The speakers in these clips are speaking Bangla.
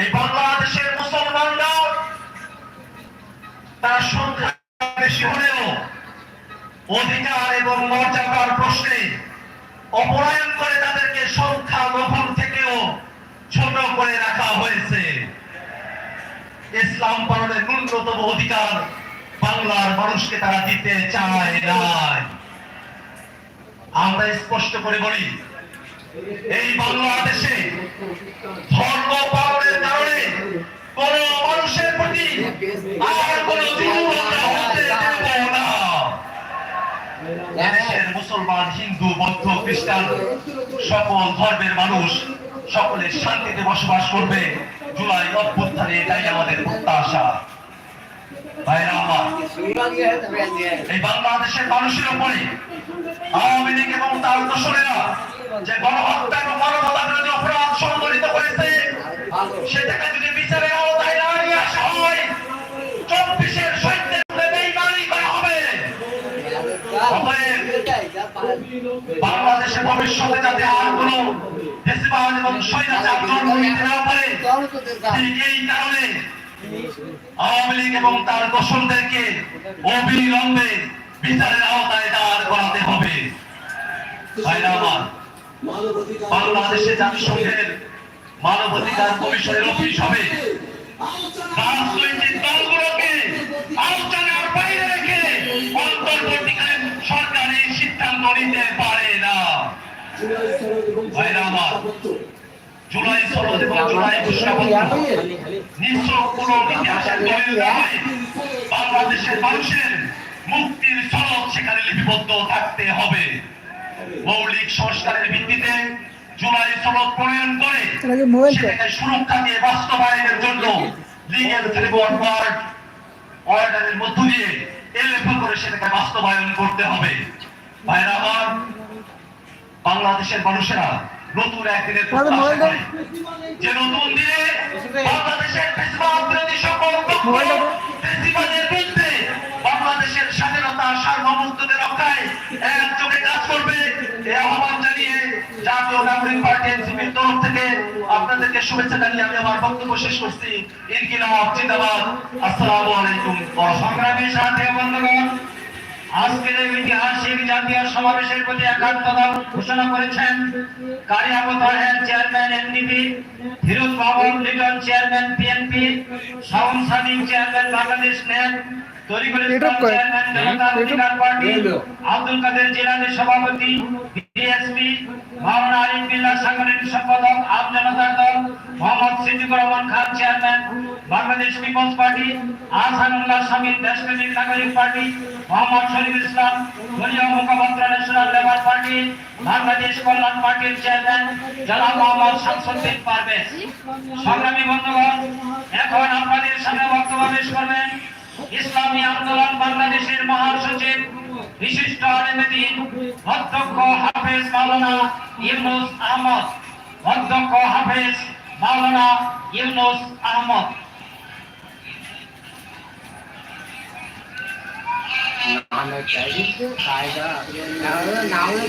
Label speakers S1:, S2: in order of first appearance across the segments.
S1: এই বাংলাদেশের মুসলমানরা তারা সংখ্যা বেশি হলেও অধিকার এবং মর্যাদার প্রশ্নে অপরায়ণ করে তাদেরকে সংখ্যা লঘু থেকেও ছোট করে রাখা হয়েছে। ইসলাম পালনের ন্যূনতম অধিকার বাংলার মানুষকে তারা দিতে চায় নাই। আমরা স্পষ্ট করে বলি এই বাংলাদেশে ধর্ম পালনের কারণে কোন মানুষের প্রতি আর কোন মুসলমান, হিন্দু, বৌদ্ধ, খ্রিস্টান সকল ধর্মের মানুষ সকলে শান্তিতে বসবাস করবে। জুলাই অভ্যুত্থানে এটাই আমাদের প্রত্যাশা। এই বাংলাদেশের মানুষের উপরে আওয়ামী লীগ এবং তার দোসরেরা যে গণহত্যা এবং মানবতা বিরোধী অপরাধ সংঘটিত করেছে সেটাকে যদি বিচারের আওতায় না নিয়ে আসা হয় চব্বিশের সৈন্যের বেইমানি করা হবে। ভবিষ্যতে যাতে আর কোনো এবং স্বৈরাচার জন্ম নিতে না পারে এই কারণে আওয়ামী লীগ এবং তার দোসরদেরকে অবিলম্বে বিচারের আওতায় দাঁড় করাতে হবে। বাংলাদেশে জাতিসংঘের মানবাধিকার কমিশনের অফিস হবে, রাজনৈতিক দলগুলোকে আলোচনার বাইরে রেখে সরকার এই সিদ্ধান্ত নিতে পারে না। বাংলাদেশের মানুষের মুক্তির সনদ সেখানে লিপিবদ্ধ থাকতে হবে। মৌলিক সংস্কারের ভিত্তিতে জুলাই সনদ প্রণয়ন করে সেটাকে সুরক্ষা দিয়ে বাস্তবায়নের জন্য লিগেল ফ্রেমওয়ার্ক ওয়ার্ড অর্ডারের মধ্য দিয়ে এলেফা করে সেটাকে বাস্তবায়ন করতে হবে। ভাইরা আমার বাংলাদেশের মানুষেরা নতুন একদিনের
S2: তাহলে
S1: প্রত্যাশা করে। যে নতুন দিনে বাংলাদেশের ফেসিবাদ সকল পক্ষ বিরুদ্ধে বাংলাদেশের স্বাধীনতা সার্বভৌমত্বের রক্ষায় একযোগে কাজ করবে। এই আহ্বান জানিয়ে জাতীয় নাগরিক পার্টি এনসিপির তরফ থেকে আপনাদেরকে শুভেচ্ছা জানিয়ে আমি আমার বক্তব্য শেষ করছি। ইনকিলাব জিন্দাবাদ। আসসালামু আলাইকুম।
S3: সংগ্রামী সাথী বন্ধুগণ আজকের এই ঐতিহাসিক জাতীয় সমাবেশের প্রতি একাত্মতা ঘোষণা করেছেন কারিয়াবত head chairman NDP Firoz Mahmud Liton chairman PNP Shaon Sadiq chairman Bangladesh net Tarikul Islam chairman Janata Adhikar party Abdul কাদের জিলানি সভাপতি বিএসপি মাওলানা বিল্লাহ সম্পাদক দল, Mohammad Rahman Khan chairman, Bangladesh peoples party, Ahsanullah Shamim দেশপ্রেমিক নাগরিক party, Mohammad Sharif Islam national labour party, Bangladesh Kalyan পার্টির চেয়ারম্যান, জনাব মোহাম্মদ শামসুদ্দিন পারভেজ। সংগ্রামী বন্ধুগণ, এখন আপনাদের সামনে বক্তব্য পেশ করবেন। ইসলামী আন্দোলন বাংলাদেশের মহাসচিব বিশিষ্ট আলেমদিন অধ্যক্ষ হাফেজ মাওলানা ইউনুস আহমদ। অধ্যক্ষ হাফেজ মাওলানা ইউনুস আহমদ।
S4: নাহলে না হলে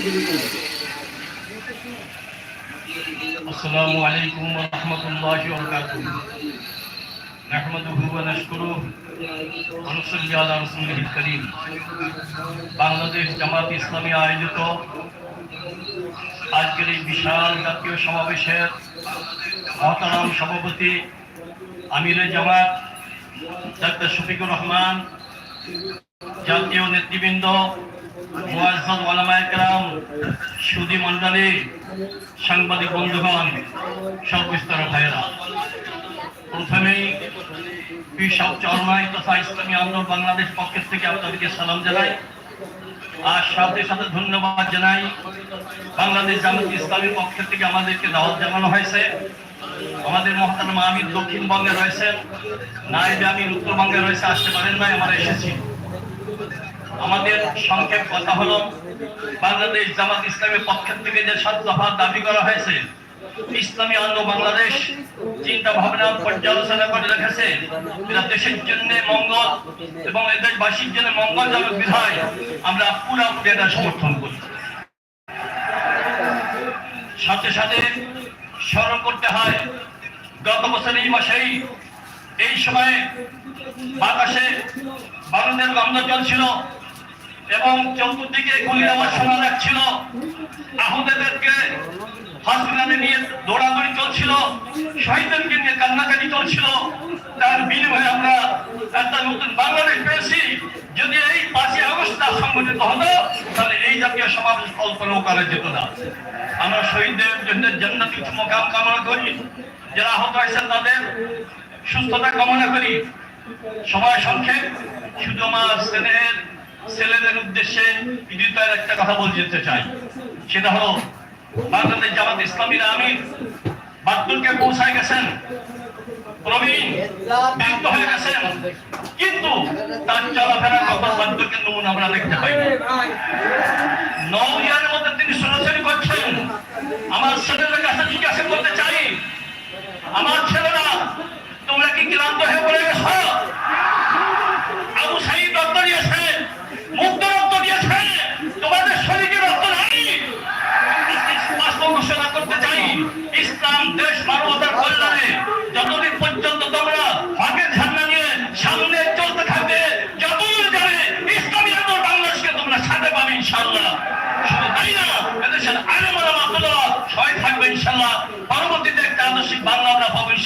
S5: نحمده ونشكره ونصلي على رسوله الكريم বাংলাদেশ জামাত ইসলামী আয়োজিত আজকের এই বিশাল জাতীয় সমাবেশের মহতারাম সভাপতি আমিরে জামাত ডাক্তার শফিকুর রহমান জাতীয় নেতৃবৃন্দ মুয়াজ্জাদ ওলামায়ে কেরাম সুদী মণ্ডলী সাংবাদিক বন্ধুগণ সর্বস্তর ভাইয়েরা প্রথমেই কৃষক চরমাই তথা ইসলামী আন্দোলন বাংলাদেশ পক্ষের থেকে আপনাদেরকে সালাম জানাই। আর সাথে সাথে ধন্যবাদ জানাই বাংলাদেশ জামাত ইসলামীর পক্ষের থেকে আমাদেরকে দাওয়াত জানানো হয়েছে। আমাদের মহাতারাম আমির দক্ষিণবঙ্গে রয়েছেন নাইবে আমির উত্তরবঙ্গে রয়েছে, আসতে পারেন নাই, আমরা এসেছি। আমাদের সংক্ষেপ কথা হলো, বাংলাদেশ জামাত ইসলামের পক্ষের থেকে যে সাত দফা দাবি করা হয়েছে ইসলামী আন্দো বাংলাদেশ চিন্তা ভাবনা পর্যালোচনা করে রেখেছে। এরা দেশের জন্য মঙ্গল এবং এ দেশবাসীর জন্য মঙ্গলজনক বিধায় আমরা পুরাপুরি এটা সমর্থন করি সাথে সাথে স্মরণ করতে হয়, গত বছর এই মাসেই এই সময়ে বাতাসে বারুদের গন্ধ চলছিল। এবং চতুর্দিকে গুলির আমার শোনা যাচ্ছিল আহতদেরকে হসপিটালে নিয়ে দৌড়াদৌড়ি চলছিল। শহীদদেরকে নিয়ে কান্নাকাটি চলছিল। তার বিনিময়ে আমরা একটা নতুন বাংলাদেশ পেয়েছি। যদি এই পাঁচই আগস্ট না সংগঠিত হতো, তাহলে এই জাতীয় সমাবেশ কল্পনাও করা যেত না। আমরা শহীদদের জন্য জান্নাতি মকাম কামনা করি। যারা আহত হয়েছেন তাদের সুস্থতা কামনা করি। সময় সংক্ষেপ। শুধু আমার স্নেহের ছেলেদের উদ্দেশ্যে একটা কথা বলতে যেতে চাই। সেটা হলো, বাংলাদেশ জামাত ইসলামীরা আমির বাদুরকে পৌঁছায় গেছেন। কিন্তু তার মধ্যে তিনি করছেন। আমার